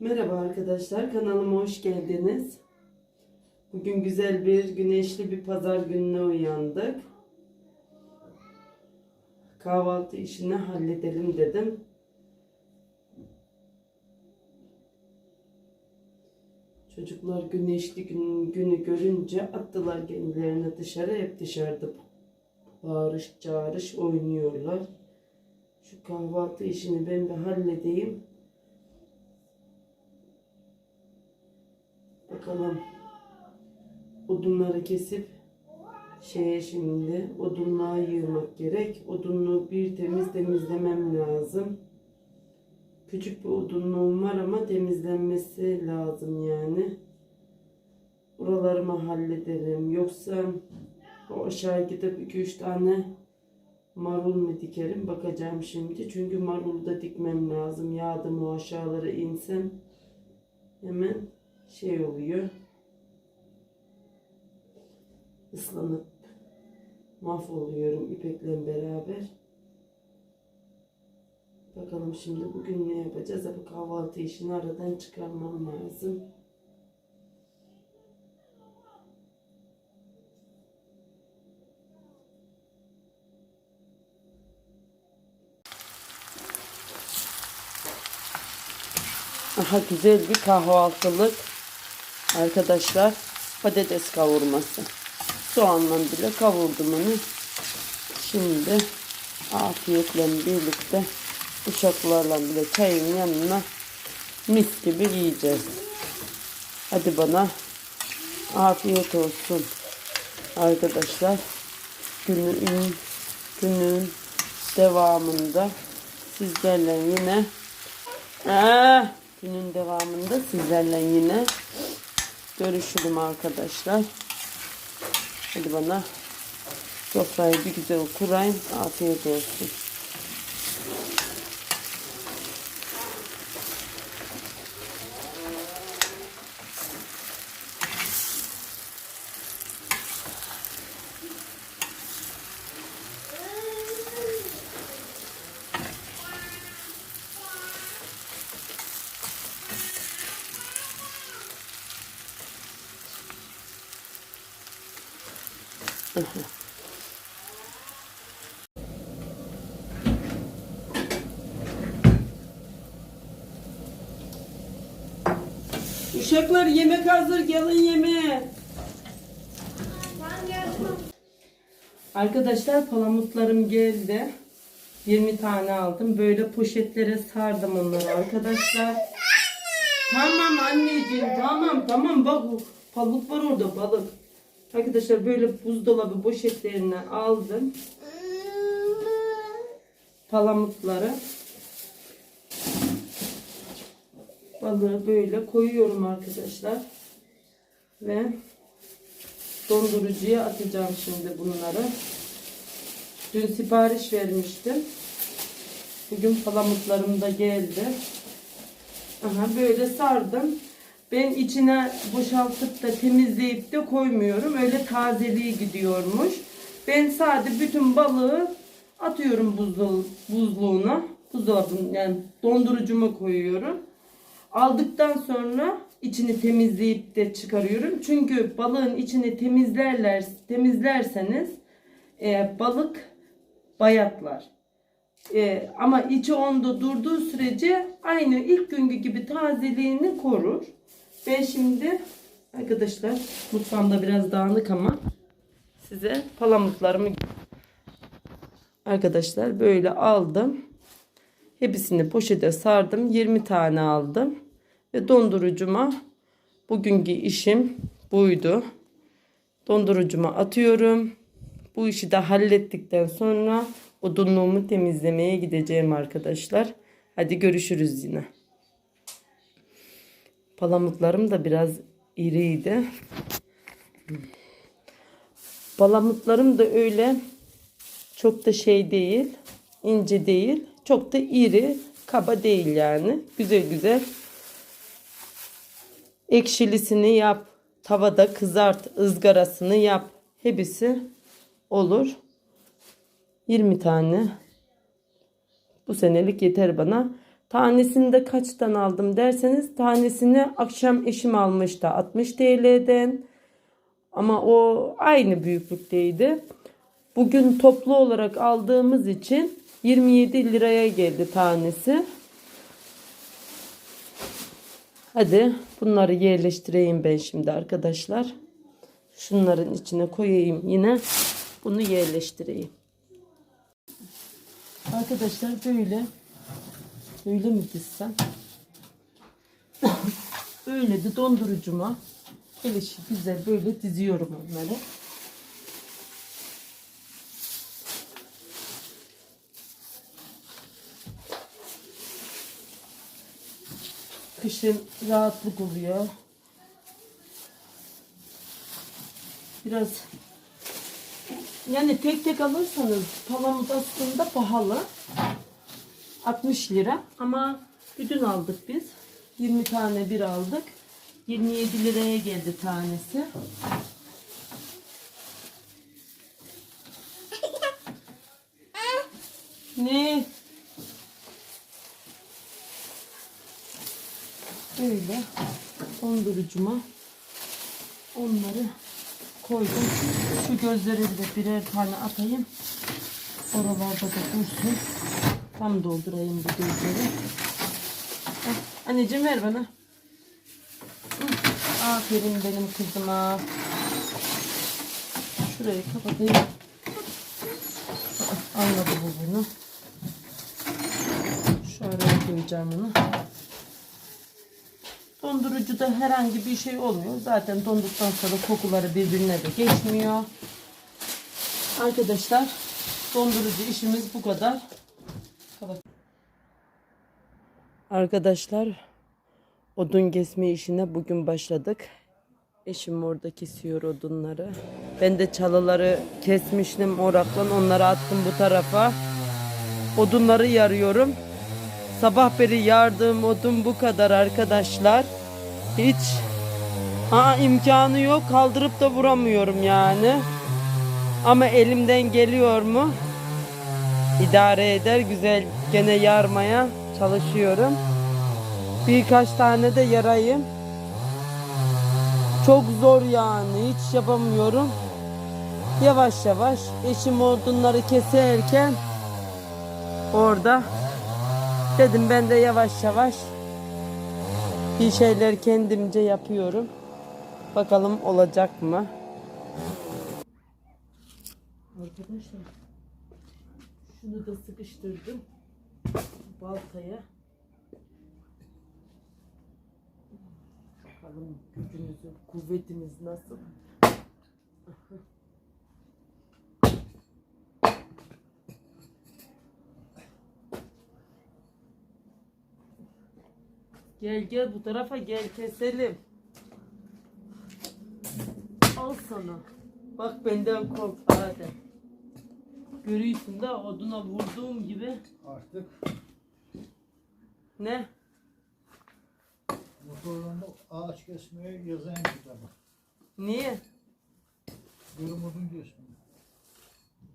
Merhaba arkadaşlar, kanalıma hoş geldiniz. Bugün güzel bir güneşli bir pazar gününe uyandık. Kahvaltı işini halledelim dedim. Çocuklar güneşli gün, günü görünce attılar kendilerini dışarı, hep dışarıda bağırış çağırış oynuyorlar. Şu kahvaltı işini ben bir halledeyim. Bakalım. Odunları kesip şeye şimdi odunluğa yığmak gerek. Odunluğu bir temiz temizlemem lazım. Küçük bir odunluğum var ama temizlenmesi lazım yani. Buralarımı hallederim. Yoksa o aşağı gidip 2-3 tane marul mu dikerim bakacağım şimdi. Çünkü marulu da dikmem lazım. Yağdım o aşağılara insem hemen şey oluyor. Islanıp mahvoluyorum ipekle beraber. Bakalım şimdi bugün ne yapacağız? Bu kahvaltı işini aradan çıkarmam lazım. Aha güzel bir kahvaltılık arkadaşlar patates kavurması. Soğanla bile kavurdum onu. Şimdi afiyetle birlikte uşaklarla bile çayın yanına mis gibi yiyeceğiz. Hadi bana afiyet olsun arkadaşlar. Günün, günün devamında sizlerle yine Aa, günün devamında sizlerle yine görüşürüm arkadaşlar. Hadi bana sofrayı bir güzel kurayım. Afiyet olsun. Uşaklar yemek hazır. Gelin yemeğe. Arkadaşlar palamutlarım geldi. 20 tane aldım. Böyle poşetlere sardım onları arkadaşlar. Tamam anneciğim tamam tamam bak balık var orada balık. Arkadaşlar böyle buzdolabı poşetlerine aldım. Palamutları. Balığı böyle koyuyorum arkadaşlar. Ve dondurucuya atacağım şimdi bunları. Dün sipariş vermiştim. Bugün palamutlarım da geldi. Aha böyle sardım. Ben içine boşaltıp da temizleyip de koymuyorum. Öyle tazeliği gidiyormuş. Ben sadece bütün balığı atıyorum buzlu, buzluğuna. Buzdolabın yani dondurucuma koyuyorum. Aldıktan sonra içini temizleyip de çıkarıyorum. Çünkü balığın içini temizlerler temizlerseniz e, balık bayatlar. E, ama içi onda durduğu sürece aynı ilk günkü gibi tazeliğini korur. Ben şimdi arkadaşlar mutfağımda biraz dağınık ama size palamutlarımı arkadaşlar böyle aldım. Hepsini poşete sardım. 20 tane aldım. Ve dondurucuma bugünkü işim buydu. Dondurucuma atıyorum. Bu işi de hallettikten sonra odunluğumu temizlemeye gideceğim arkadaşlar. Hadi görüşürüz yine. Palamutlarım da biraz iriydi. Palamutlarım da öyle çok da şey değil, ince değil, çok da iri, kaba değil yani. Güzel güzel. Ekşilisini yap, tavada kızart, ızgarasını yap. Hepsi olur. 20 tane. Bu senelik yeter bana. Tanesini de kaçtan aldım derseniz tanesini akşam eşim almıştı 60 TL'den. Ama o aynı büyüklükteydi. Bugün toplu olarak aldığımız için 27 liraya geldi tanesi. Hadi bunları yerleştireyim ben şimdi arkadaşlar. Şunların içine koyayım yine. Bunu yerleştireyim. Arkadaşlar böyle. Böyle mi dizsem? Öyle de dondurucuma gelişi güzel böyle diziyorum onları. Kışın rahatlık oluyor. Biraz yani tek tek alırsanız palamut aslında pahalı. 60 lira ama bütün aldık biz. 20 tane bir aldık. 27 liraya geldi tanesi. Ne? Böyle dondurucuma onları koydum. Şu gözleri de birer tane atayım. Oralarda da dursun. Tam doldurayım bu gözleri. Anneciğim ver bana. Aferin benim kızıma. Şurayı kapatayım. Anladı bu bunu. Şu araya koyacağım bunu. Dondurucuda herhangi bir şey olmuyor. Zaten donduktan sonra kokuları birbirine de geçmiyor. Arkadaşlar dondurucu işimiz bu kadar. Arkadaşlar odun kesme işine bugün başladık. Eşim orada kesiyor odunları. Ben de çalıları kesmiştim oraklan onları attım bu tarafa. Odunları yarıyorum. Sabah beri yardığım odun bu kadar arkadaşlar. Hiç Aa, imkanı yok kaldırıp da vuramıyorum yani. Ama elimden geliyor mu? İdare eder güzel gene yarmaya çalışıyorum. Birkaç tane de yarayım. Çok zor yani hiç yapamıyorum. Yavaş yavaş eşim odunları keserken orada dedim ben de yavaş yavaş bir şeyler kendimce yapıyorum. Bakalım olacak mı? Arkadaşlar şunu da sıkıştırdım baltaya. Bakalım gücünüzü, kuvvetiniz nasıl? Gel gel bu tarafa gel keselim. Al sana. Bak benden kork Adem. Görüyorsun da oduna vurduğum gibi. Artık Ne? motorlarında ağaç kesmeye yazan kitabı. Niye? Yorumladın diyorsun.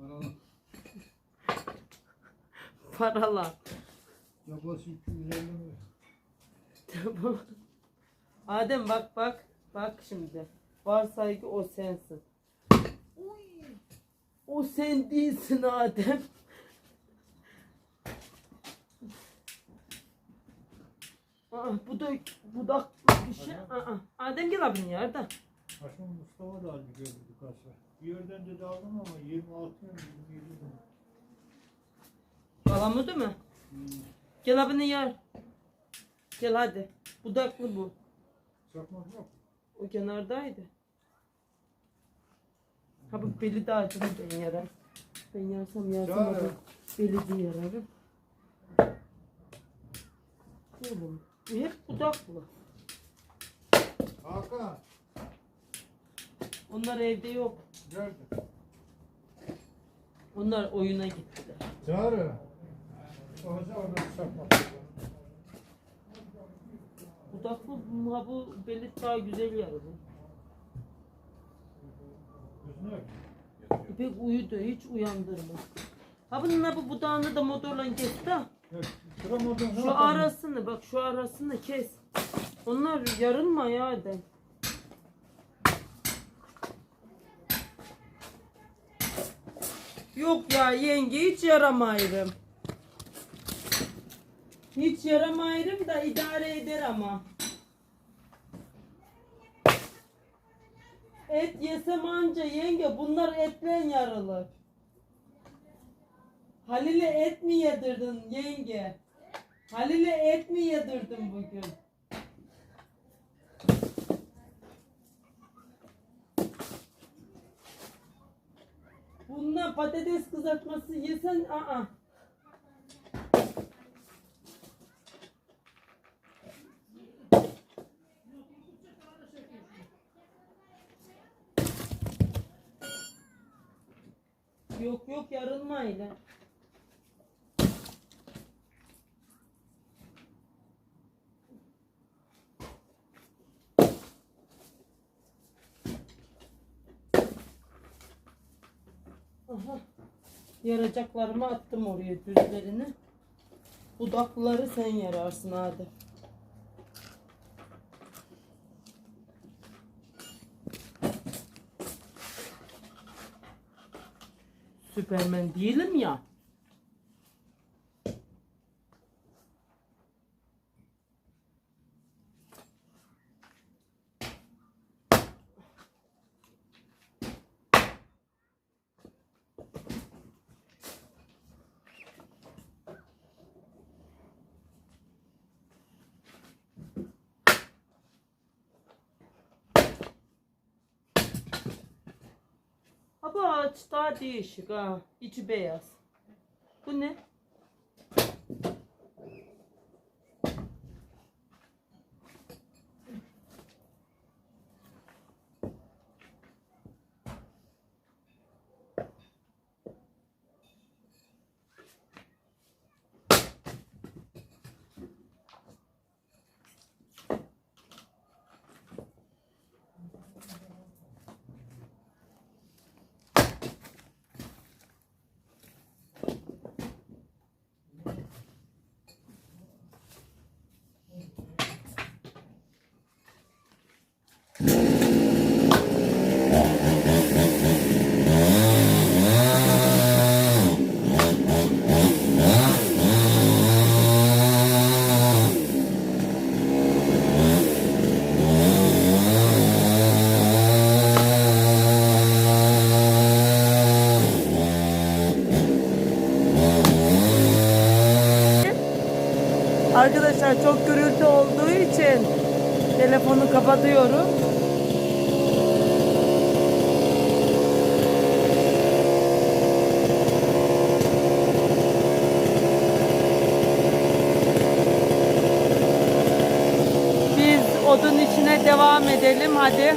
Paralı. Paralar. Yapası 250 mi? Tamam. Adem bak bak. Bak şimdi. Varsay ki o sensin. O sen değilsin Adem. Aa, bu da budaklı bir şey. Aa, Adem gel abinin yerde. Haşman Mustafa da aldı gördü sefer. Bir yerden dedi aldım ama 26 mı 27 mi? Palamut mu? Hmm. Gel abinin yer. Gel hadi. Budaklı bu. Çakmak yok. O kenardaydı. Ha bu beli de acıdı ben yaram. Ben yarsam yarsam beli de yararım. Oğlum hep budaklı. Hakan. Onlar evde yok. Nerede? Onlar oyuna gittiler. Çağrı. Orada orada çakmak. yok. Budaklı ha bu beli daha güzel yararım. Gözüne yok. İpek uyudu hiç uyandırma. Ha bunun ha bu budağını da motorla kesti ha. Kıramadın. Şu arasını bak şu arasını kes. Onlar yarılma ya de. Yok ya yenge hiç yaramayırım. Hiç yaramayırım da idare eder ama. Et yesem anca yenge bunlar etle yarılır. Halil'e et mi yedirdin yenge? Halil'e et mi yedirdin bugün? Bununla patates kızartması yesen aa. Yok yok yarılmayla. Aha. Yaracaklarımı attım oraya düzlerini. Budakları sen yararsın hadi. Süpermen değilim ya. Ağaç daha değişik ha. İçi beyaz. Bu ne? Arkadaşlar çok gürültü olduğu için telefonu kapatıyorum. Biz odun içine devam edelim hadi.